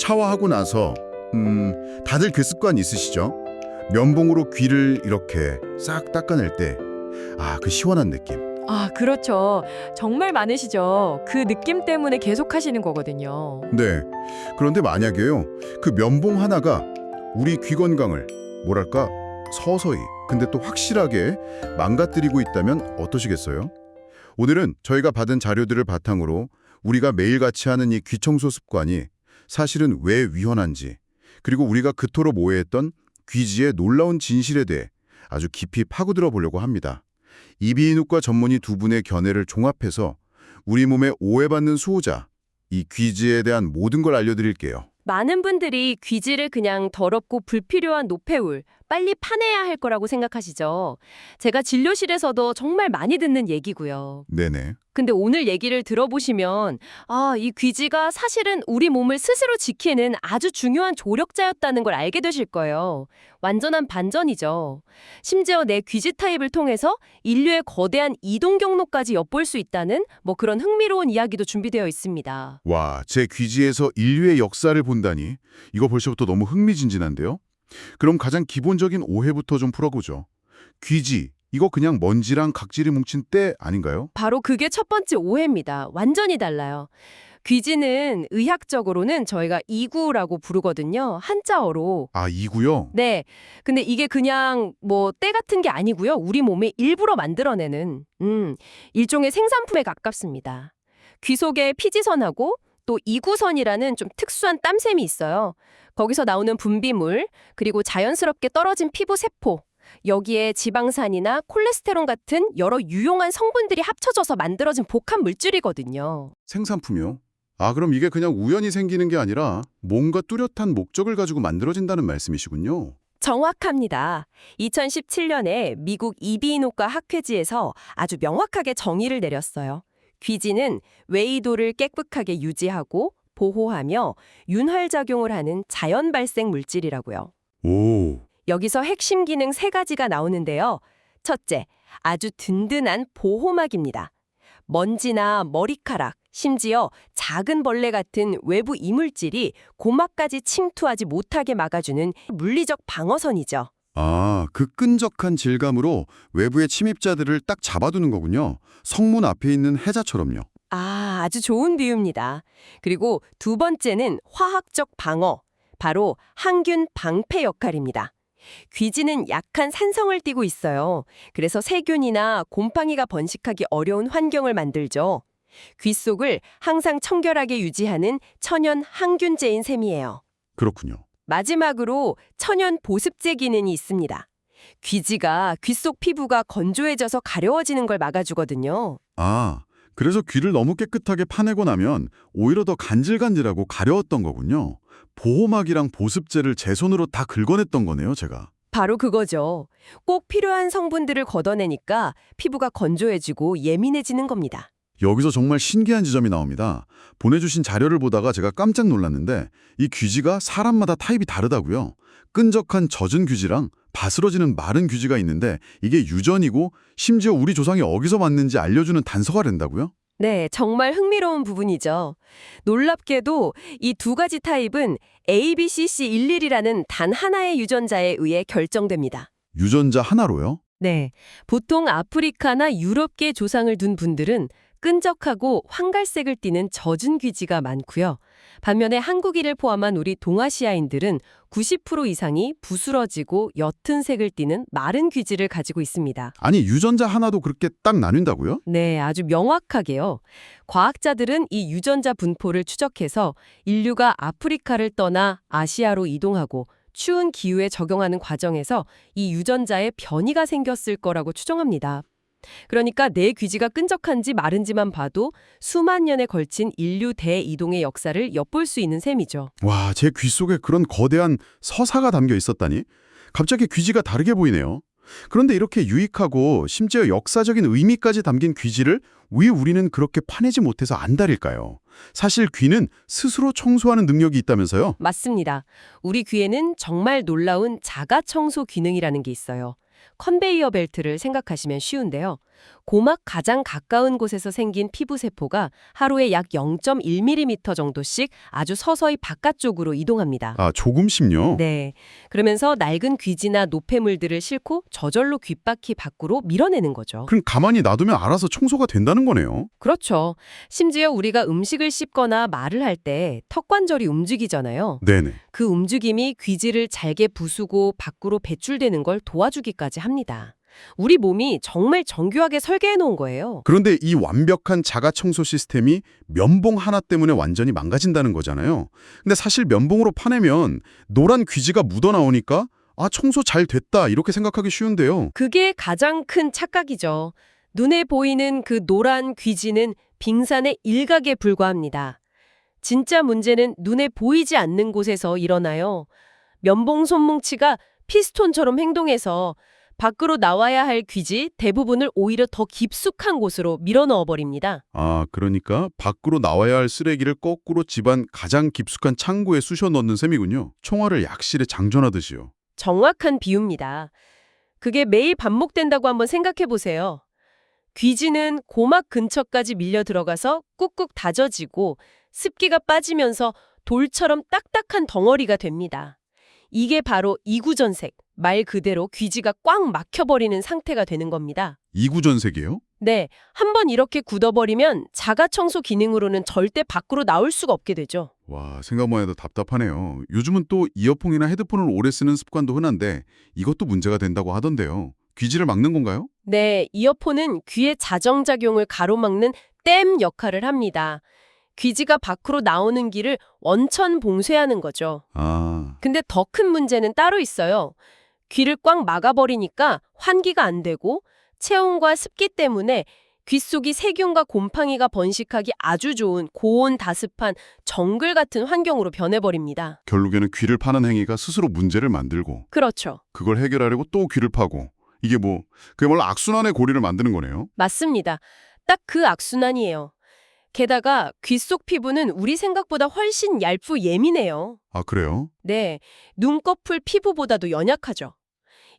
샤워하고 나서 음, 다들 그 습관 있으시죠? 면봉으로 귀를 이렇게 싹 닦아낼 때 아, 그 시원한 느낌. 아, 그렇죠. 정말 많으시죠. 그 느낌 때문에 계속 하시는 거거든요. 네. 그런데 만약에요. 그 면봉 하나가 우리 귀 건강을 뭐랄까 서서히 근데 또 확실하게 망가뜨리고 있다면 어떠시겠어요? 오늘은 저희가 받은 자료들을 바탕으로 우리가 매일 같이 하는 이 귀청소 습관이 사실은 왜 위헌한지 그리고 우리가 그토록 모해했던 귀지의 놀라운 진실에 대해 아주 깊이 파고들어 보려고 합니다. 이비인후과 전문의 두 분의 견해를 종합해서 우리 몸에 오해받는 수호자, 이 귀지에 대한 모든 걸 알려드릴게요. 많은 분들이 귀지를 그냥 더럽고 불필요한 노폐물, 빨리 파내야 할 거라고 생각하시죠. 제가 진료실에서도 정말 많이 듣는 얘기고요. 네네. 근데 오늘 얘기를 들어보시면 아, 이 귀지가 사실은 우리 몸을 스스로 지키는 아주 중요한 조력자였다는 걸 알게 되실 거예요. 완전한 반전이죠. 심지어 내 귀지 타입을 통해서 인류의 거대한 이동 경로까지 엿볼 수 있다는 뭐 그런 흥미로운 이야기도 준비되어 있습니다. 와, 제 귀지에서 인류의 역사를 본다니 이거 벌써부터 너무 흥미진진한데요? 그럼 가장 기본적인 오해부터 좀 풀어보죠. 귀지, 이거 그냥 먼지랑 각질이 뭉친 때 아닌가요? 바로 그게 첫 번째 오해입니다. 완전히 달라요. 귀지는 의학적으로는 저희가 이구라고 부르거든요. 한자어로. 아, 이구요? 네. 근데 이게 그냥 뭐 때 같은 게 아니고요. 우리 몸에 일부러 만들어내는 음, 일종의 생산품에 가깝습니다. 귀 속에 피지선하고 또 이구선이라는 좀 특수한 땀샘이 있어요. 거기서 나오는 분비물, 그리고 자연스럽게 떨어진 피부 세포, 여기에 지방산이나 콜레스테론 같은 여러 유용한 성분들이 합쳐져서 만들어진 복합 물질이거든요. 생산품이요? 아, 그럼 이게 그냥 우연히 생기는 게 아니라 뭔가 뚜렷한 목적을 가지고 만들어진다는 말씀이시군요. 정확합니다. 2017년에 미국 이비인후과 학회지에서 아주 명확하게 정의를 내렸어요. 귀지는 웨이도를 깨끗하게 유지하고 보호하며 윤활작용을 하는 자연 발생 물질이라고요. 오, 여기서 핵심 기능 세 가지가 나오는데요. 첫째, 아주 든든한 보호막입니다. 먼지나 머리카락, 심지어 작은 벌레 같은 외부 이물질이 고막까지 침투하지 못하게 막아주는 물리적 방어선이죠. 아, 그 끈적한 질감으로 외부의 침입자들을 딱 잡아두는 거군요. 성문 앞에 있는 해자처럼요. 아, 아주 좋은 비유입니다. 그리고 두 번째는 화학적 방어, 바로 항균 방패 역할입니다. 귀지는 약한 산성을 띠고 있어요. 그래서 세균이나 곰팡이가 번식하기 어려운 환경을 만들죠. 귀 속을 항상 청결하게 유지하는 천연 항균제인 셈이에요. 그렇군요. 마지막으로 천연 보습제 기능이 있습니다. 귀지가 귀 속 피부가 건조해져서 가려워지는 걸 막아주거든요. 아, 그래서 귀를 너무 깨끗하게 파내고 나면 오히려 더 간질간질하고 가려웠던 거군요. 보호막이랑 보습제를 제 손으로 다 긁어냈던 거네요, 제가. 바로 그거죠. 꼭 필요한 성분들을 걷어내니까 피부가 건조해지고 예민해지는 겁니다. 여기서 정말 신기한 지점이 나옵니다. 보내주신 자료를 보다가 제가 깜짝 놀랐는데 이 귀지가 사람마다 타입이 다르다고요. 끈적한 젖은 귀지랑 바스러지는 마른 귀지가 있는데 이게 유전이고 심지어 우리 조상이 어디서 왔는지 알려주는 단서가 된다고요? 네, 정말 흥미로운 부분이죠. 놀랍게도 이 두 가지 타입은 ABCC11이라는 단 하나의 유전자에 의해 결정됩니다. 유전자 하나로요? 네, 보통 아프리카나 유럽계 조상을 둔 분들은 끈적하고 황갈색을 띠는 젖은 귀지가 많고요. 반면에 한국인을 포함한 우리 동아시아인들은 90% 이상이 부스러지고 옅은 색을 띠는 마른 귀지를 가지고 있습니다. 아니 유전자 하나도 그렇게 딱 나뉜다고요? 네, 아주 명확하게요. 과학자들은 이 유전자 분포를 추적해서 인류가 아프리카를 떠나 아시아로 이동하고 추운 기후에 적용하는 과정에서 이 유전자의 변이가 생겼을 거라고 추정합니다. 그러니까 내 귀지가 끈적한지 마른지만 봐도 수만 년에 걸친 인류 대이동의 역사를 엿볼 수 있는 셈이죠. 와, 제 귀 속에 그런 거대한 서사가 담겨 있었다니? 갑자기 귀지가 다르게 보이네요. 그런데 이렇게 유익하고 심지어 역사적인 의미까지 담긴 귀지를 왜 우리는 그렇게 파내지 못해서 안달일까요? 사실 귀는 스스로 청소하는 능력이 있다면서요? 맞습니다. 우리 귀에는 정말 놀라운 자가 청소 기능이라는 게 있어요. 컨베이어 벨트를 생각하시면 쉬운데요. 고막 가장 가까운 곳에서 생긴 피부 세포가 하루에 약 0.1mm 정도씩 아주 서서히 바깥쪽으로 이동합니다. 아, 조금씩요? 네. 그러면서 낡은 귀지나 노폐물들을 싣고 저절로 귓바퀴 밖으로 밀어내는 거죠. 그럼 가만히 놔두면 알아서 청소가 된다는 거네요. 그렇죠. 심지어 우리가 음식을 씹거나 말을 할 때 턱관절이 움직이잖아요. 네네. 그 움직임이 귀지를 잘게 부수고 밖으로 배출되는 걸 도와주기까지 합니다. 우리 몸이 정말 정교하게 설계해 놓은 거예요. 그런데 이 완벽한 자가 청소 시스템이 면봉 하나 때문에 완전히 망가진다는 거잖아요. 근데 사실 면봉으로 파내면 노란 귀지가 묻어 나오니까 아, 청소 잘 됐다 이렇게 생각하기 쉬운데요. 그게 가장 큰 착각이죠. 눈에 보이는 그 노란 귀지는 빙산의 일각에 불과합니다. 진짜 문제는 눈에 보이지 않는 곳에서 일어나요. 면봉 손뭉치가 피스톤처럼 행동해서 밖으로 나와야 할 귀지 대부분을 오히려 더 깊숙한 곳으로 밀어넣어 버립니다. 아, 그러니까 밖으로 나와야 할 쓰레기를 거꾸로 집안 가장 깊숙한 창고에 쑤셔 넣는 셈이군요. 총알을 약실에 장전하듯이요. 정확한 비유입니다. 그게 매일 반복된다고 한번 생각해 보세요. 귀지는 고막 근처까지 밀려 들어가서 꾹꾹 다져지고 습기가 빠지면서 돌처럼 딱딱한 덩어리가 됩니다. 이게 바로 이구전색, 말 그대로 귀지가 꽉 막혀버리는 상태가 되는 겁니다. 이구전색이에요? 네, 한 번 이렇게 굳어버리면 자가 청소 기능으로는 절대 밖으로 나올 수가 없게 되죠. 와, 생각만 해도 답답하네요. 요즘은 또 이어폰이나 헤드폰을 오래 쓰는 습관도 흔한데 이것도 문제가 된다고 하던데요. 귀지를 막는 건가요? 네, 이어폰은 귀의 자정작용을 가로막는 댐 역할을 합니다. 귀지가 밖으로 나오는 길을 원천 봉쇄하는 거죠. 아, 근데 더 큰 문제는 따로 있어요. 귀를 꽉 막아버리니까 환기가 안 되고 체온과 습기 때문에 귀 속이 세균과 곰팡이가 번식하기 아주 좋은 고온 다습한 정글 같은 환경으로 변해버립니다. 결국에는 귀를 파는 행위가 스스로 문제를 만들고 그렇죠. 그걸 해결하려고 또 귀를 파고 이게 뭐 그야말로 악순환의 고리를 만드는 거네요. 맞습니다. 딱 그 악순환이에요. 게다가 귀 속 피부는 우리 생각보다 훨씬 얇고 예민해요. 아, 그래요? 네, 눈꺼풀 피부보다도 연약하죠.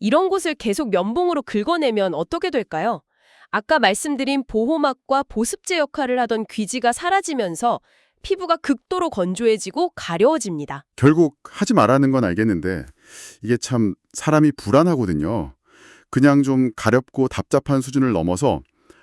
이런 곳을 계속 면봉으로 긁어내면 어떻게 될까요? 아까 말씀드린 보호막과 보습제 역할을 하던 귀지가 사라지면서 피부가 극도로 건조해지고 가려워집니다. 결국 하지 말라는 건 알겠는데 이게 참 사람이 불안하거든요. 그냥 좀 가렵고 답답한 수준을 넘어서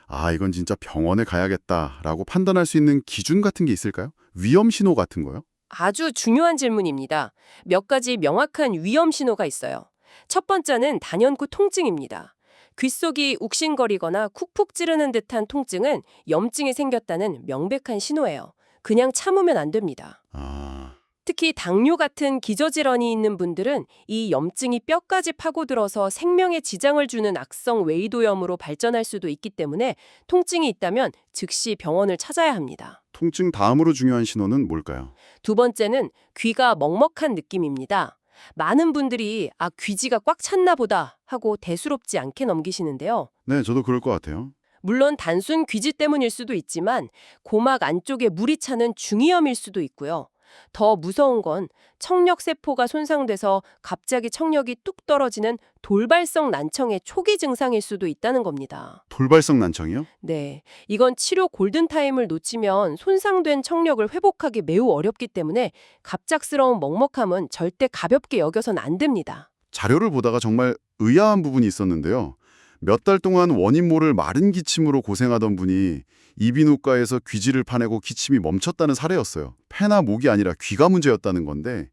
아, 이건 진짜 병원에 가야겠다라고 판단할 수 있는 기준 같은 게 있을까요? 위험 신호 같은 거요? 아주 중요한 질문입니다. 몇 가지 명확한 위험 신호가 있어요. 첫 번째는 단연코 통증입니다. 귓속이 욱신거리거나 쿡쿡 찌르는 듯한 통증은 염증이 생겼다는 명백한 신호예요. 그냥 참으면 안 됩니다. 아, 특히 당뇨 같은 기저질환이 있는 분들은 이 염증이 뼈까지 파고들어서 생명에 지장을 주는 악성 외이도염으로 발전할 수도 있기 때문에 통증이 있다면 즉시 병원을 찾아야 합니다. 통증 다음으로 중요한 신호는 뭘까요? 두 번째는 귀가 먹먹한 느낌입니다. 많은 분들이 아 귀지가 꽉 찼나 보다 하고 대수롭지 않게 넘기시는데요. 네, 저도 그럴 것 같아요. 물론 단순 귀지 때문일 수도 있지만 고막 안쪽에 물이 차는 중이염일 수도 있고요. 더 무서운 건 청력 세포가 손상돼서 갑자기 청력이 뚝 떨어지는 돌발성 난청의 초기 증상일 수도 있다는 겁니다. 돌발성 난청이요? 네, 이건 치료 골든타임을 놓치면 손상된 청력을 회복하기 매우 어렵기 때문에 갑작스러운 먹먹함은 절대 가볍게 여겨선 안 됩니다. 자료를 보다가 정말 의아한 부분이 있었는데요. 몇 달 동안 원인 모를 마른 기침으로 고생하던 분이 이비인후과에서 귀지를 파내고 기침이 멈췄다는 사례였어요. 폐나 목이 아니라 귀가 문제였다는 건데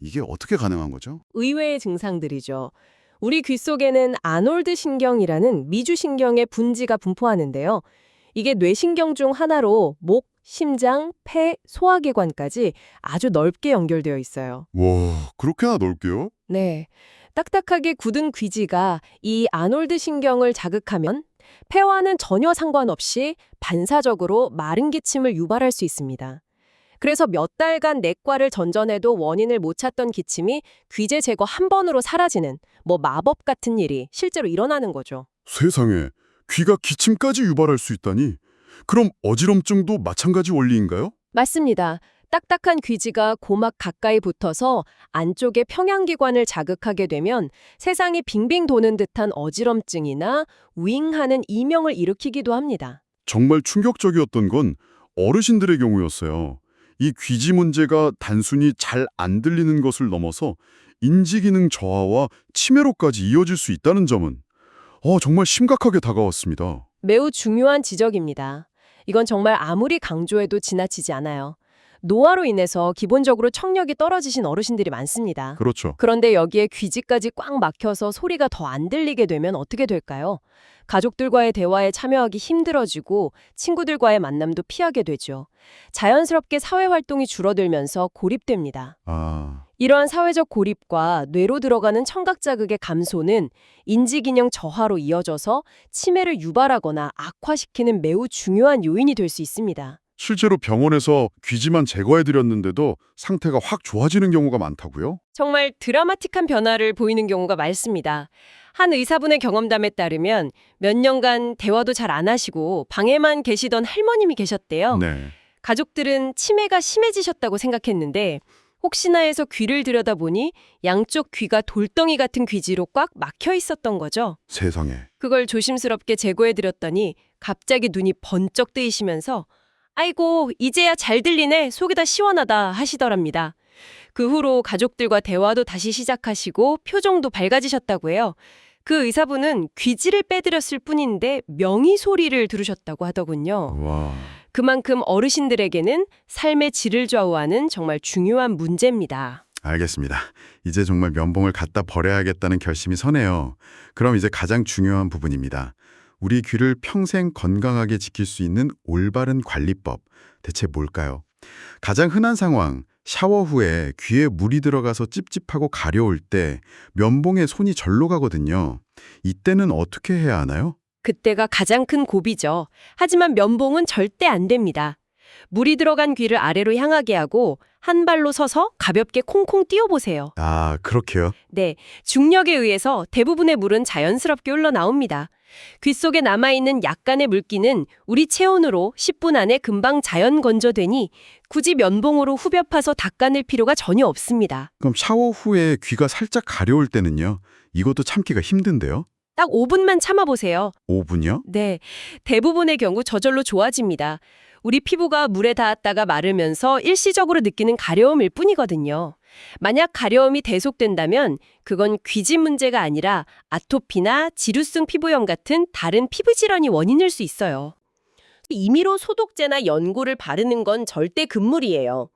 이게 어떻게 가능한 거죠? 의외의 증상들이죠. 우리 귀 속에는 아놀드 신경이라는 미주 신경의 분지가 분포하는데요. 이게 뇌신경 중 하나로 목, 심장, 폐, 소화기관까지 아주 넓게 연결되어 있어요. 와, 그렇게나 넓게요? 네. 딱딱하게 굳은 귀지가 이 아놀드 신경을 자극하면 폐와는 전혀 상관없이 반사적으로 마른 기침을 유발할 수 있습니다. 그래서 몇 달간 내과를 전전해도 원인을 못 찾던 기침이 귀재 제거 한 번으로 사라지는 뭐 마법 같은 일이 실제로 일어나는 거죠. 세상에, 귀가 기침까지 유발할 수 있다니? 그럼 어지럼증도 마찬가지 원리인가요? 맞습니다. 딱딱한 귀지가 고막 가까이 붙어서 안쪽의 평양기관을 자극하게 되면 세상이 빙빙 도는 듯한 어지럼증이나 윙하는 이명을 일으키기도 합니다. 정말 충격적이었던 건 어르신들의 경우였어요. 이 귀지 문제가 단순히 잘 안 들리는 것을 넘어서 인지기능 저하와 치매로까지 이어질 수 있다는 점은 어, 정말 심각하게 다가왔습니다. 매우 중요한 지적입니다. 이건 정말 아무리 강조해도 지나치지 않아요. 노화로 인해서 기본적으로 청력이 떨어지신 어르신들이 많습니다. 그렇죠. 그런데 여기에 귀지까지 꽉 막혀서 소리가 더 안 들리게 되면 어떻게 될까요? 가족들과의 대화에 참여하기 힘들어지고 친구들과의 만남도 피하게 되죠. 자연스럽게 사회 활동이 줄어들면서 고립됩니다. 아, 이러한 사회적 고립과 뇌로 들어가는 청각 자극의 감소는 인지 기능 저하로 이어져서 치매를 유발하거나 악화시키는 매우 중요한 요인이 될 수 있습니다. 실제로 병원에서 귀지만 제거해드렸는데도 상태가 확 좋아지는 경우가 많다고요? 정말 드라마틱한 변화를 보이는 경우가 많습니다. 한 의사분의 경험담에 따르면 몇 년간 대화도 잘 안 하시고 방에만 계시던 할머님이 계셨대요. 네. 가족들은 치매가 심해지셨다고 생각했는데 혹시나 해서 귀를 들여다보니 양쪽 귀가 돌덩이 같은 귀지로 꽉 막혀 있었던 거죠. 세상에. 그걸 조심스럽게 제거해드렸더니 갑자기 눈이 번쩍 뜨이시면서 아이고 이제야 잘 들리네 속이 다 시원하다 하시더랍니다. 그 후로 가족들과 대화도 다시 시작하시고 표정도 밝아지셨다고 해요. 그 의사분은 귀지를 빼드렸을 뿐인데 명의 소리를 들으셨다고 하더군요. 와. 그만큼 어르신들에게는 삶의 질을 좌우하는 정말 중요한 문제입니다. 알겠습니다. 이제 정말 면봉을 갖다 버려야겠다는 결심이 서네요. 그럼 이제 가장 중요한 부분입니다. 우리 귀를 평생 건강하게 지킬 수 있는 올바른 관리법. 대체 뭘까요? 가장 흔한 상황, 샤워 후에 귀에 물이 들어가서 찝찝하고 가려울 때 면봉에 손이 절로 가거든요. 이때는 어떻게 해야 하나요? 그때가 가장 큰 고비죠. 하지만 면봉은 절대 안 됩니다. 물이 들어간 귀를 아래로 향하게 하고 한 발로 서서 가볍게 콩콩 뛰어보세요. 아, 그렇게요? 네, 중력에 의해서 대부분의 물은 자연스럽게 흘러나옵니다. 귀 속에 남아있는 약간의 물기는 우리 체온으로 10분 안에 금방 자연 건조되니 굳이 면봉으로 후벼 파서 닦아낼 필요가 전혀 없습니다. 그럼 샤워 후에 귀가 살짝 가려울 때는요? 이것도 참기가 힘든데요? 딱 5분만 참아보세요. 5분이요? 네, 대부분의 경우 저절로 좋아집니다. 우리 피부가 물에 닿았다가 마르면서 일시적으로 느끼는 가려움일 뿐이거든요. 만약 가려움이 대속된다면 그건 귀지 문제가 아니라 아토피나 지루성 피부염 같은 다른 피부 질환이 원인일 수 있어요. 임의로 소독제나 연고를 바르는 건 절대 금물이에요.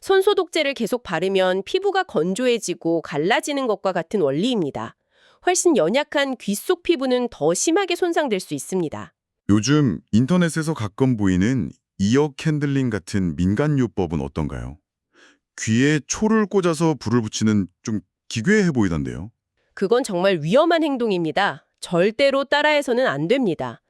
손 소독제를 계속 바르면 피부가 건조해지고 갈라지는 것과 같은 원리입니다. 훨씬 연약한 귀 속 피부는 더 심하게 손상될 수 있습니다. 요즘 인터넷에서 가끔 보이는 이어 캔들링 같은 민간요법은 어떤가요? 귀에 초를 꽂아서 불을 붙이는 좀 기괴해 보이던데요. 그건 정말 위험한 행동입니다. 절대로 따라해서는 안 됩니다.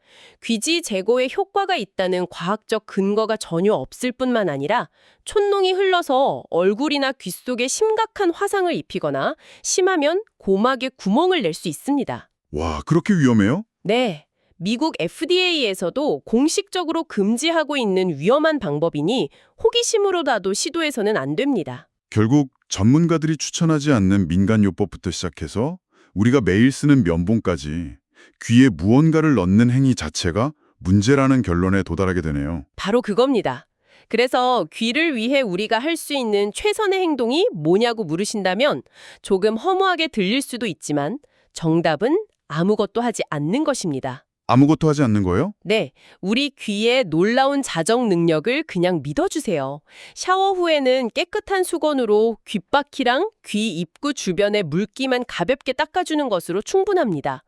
귀지 제거에 효과가 있다는 과학적 근거가 전혀 없을 뿐만 아니라 촌농이 흘러서 얼굴이나 귀 속에 심각한 화상을 입히거나 심하면 고막에 구멍을 낼 수 있습니다. 와, 그렇게 위험해요? 네. 미국 FDA에서도 공식적으로 금지하고 있는 위험한 방법이니 호기심으로라도 시도해서는 안 됩니다. 결국 전문가들이 추천하지 않는 민간요법부터 시작해서 우리가 매일 쓰는 면봉까지 귀에 무언가를 넣는 행위 자체가 문제라는 결론에 도달하게 되네요. 바로 그겁니다. 그래서 귀를 위해 우리가 할 수 있는 최선의 행동이 뭐냐고 물으신다면 조금 허무하게 들릴 수도 있지만 정답은 아무것도 하지 않는 것입니다. 아무것도 하지 않는 거예요? 네, 우리 귀의 놀라운 자정 능력을 그냥 믿어주세요. 샤워 후에는 깨끗한 수건으로 귓바퀴랑 귀 입구 주변의 물기만 가볍게 닦아주는 것으로 충분합니다.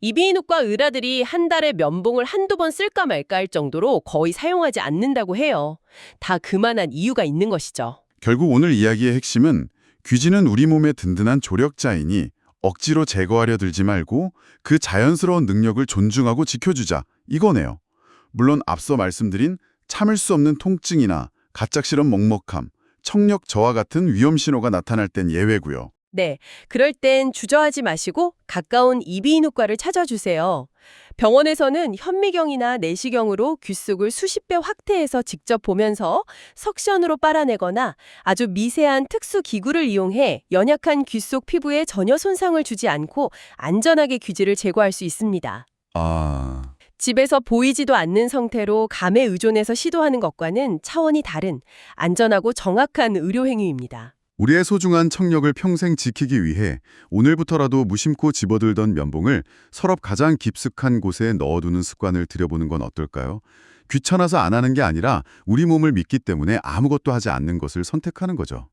이비인후과 의사들이 한 달에 면봉을 한두 번 쓸까 말까 할 정도로 거의 사용하지 않는다고 해요. 다 그만한 이유가 있는 것이죠. 결국 오늘 이야기의 핵심은 귀지는 우리 몸의 든든한 조력자이니 억지로 제거하려 들지 말고 그 자연스러운 능력을 존중하고 지켜주자 이거네요. 물론 앞서 말씀드린 참을 수 없는 통증이나 가짝시런 먹먹함, 청력 저하 같은 위험 신호가 나타날 땐 예외고요. 네, 그럴 땐 주저하지 마시고 가까운 이비인후과를 찾아주세요. 병원에서는 현미경이나 내시경으로 귀 속을 수십 배 확대해서 직접 보면서 석션으로 빨아내거나 아주 미세한 특수 기구를 이용해 연약한 귀속 피부에 전혀 손상을 주지 않고 안전하게 귀지를 제거할 수 있습니다. 아, 집에서 보이지도 않는 상태로 감에 의존해서 시도하는 것과는 차원이 다른 안전하고 정확한 의료 행위입니다. 우리의 소중한 청력을 평생 지키기 위해 오늘부터라도 무심코 집어들던 면봉을 서랍 가장 깊숙한 곳에 넣어두는 습관을 들여보는 건 어떨까요? 귀찮아서 안 하는 게 아니라 우리 몸을 믿기 때문에 아무것도 하지 않는 것을 선택하는 거죠.